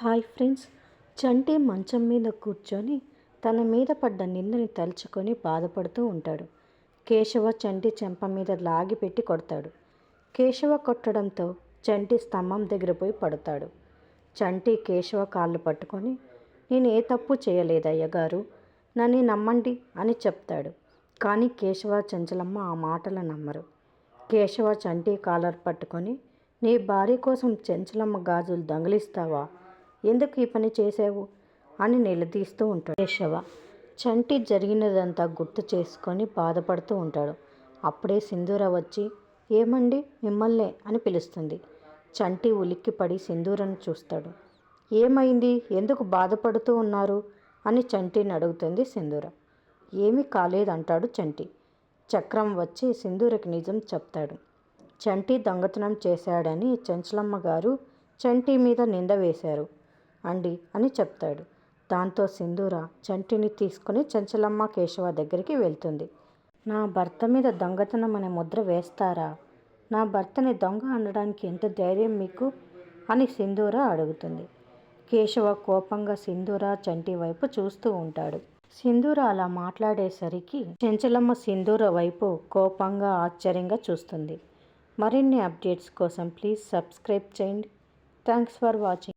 Hi friends. చంటి మంచం మీద కూర్చొని తన మీద పడ్డ నిందని తలుచుకొని బాధపడుతూ ఉంటాడు. కేశవ చంటి చెంప మీద లాగి పెట్టి కొడతాడు. కేశవ కొట్టడంతో చంటి స్తంభం దగ్గర పోయి పడతాడు. చంటి కేశవ కాళ్ళు పట్టుకొని నేను ఏ తప్పు చేయలేదయ్య గారు నన్ను నమ్మండి అని చెప్తాడు. కానీ కేశవ చంచలమ్మ ఆ మాటలు నమ్మరు. కేశవ చంటి కాలర్ పట్టుకొని నీ భార్య కోసం చెంచలమ్మ గాజులు దొంగిలిస్తావా? ఎందుకు ఈ పని చేసావు అని నిలదీస్తూ ఉంటాడు. కేశవ చంటి జరిగినదంతా గుర్తు చేసుకొని బాధపడుతూ ఉంటాడు. అప్పుడే సింధూర వచ్చి ఏమండి మిమ్మల్నే? అని పిలుస్తుంది. చంటి ఉలిక్కిపడి సింధూరను చూస్తాడు. ఏమైంది? ఎందుకు బాధపడుతూ ఉన్నారు? అని చంటిని అడుగుతుంది సింధూర. ఏమీ కాలేదంటాడు చంటి. చక్రం వచ్చి సింధూరకి నిజం చెప్తాడు. చంటి దొంగతనం చేశాడని చంచలమ్మ గారు చంటి మీద నింద వేశారు. అండి అని చెప్తాడు. దాంతో సింధూర చంటిని తీసుకుని చెంచలమ్మ కేశవ దగ్గరికి వెళ్తుంది. నా భర్త మీద దొంగతనం అనే ముద్ర వేస్తారా? నా భర్తని దొంగ అనడానికి ఎంత ధైర్యం మీకు? అని సింధూర అడుగుతుంది. కేశవ కోపంగా సింధూర చంటి వైపు చూస్తూ ఉంటాడు. సింధూర అలా మాట్లాడేసరికి చెంచలమ్మ సింధూర వైపు కోపంగా ఆశ్చర్యంగా చూస్తుంది. మరిన్ని అప్డేట్స్ కోసం ప్లీజ్ సబ్స్క్రైబ్ చేయండి. Thanks for watching.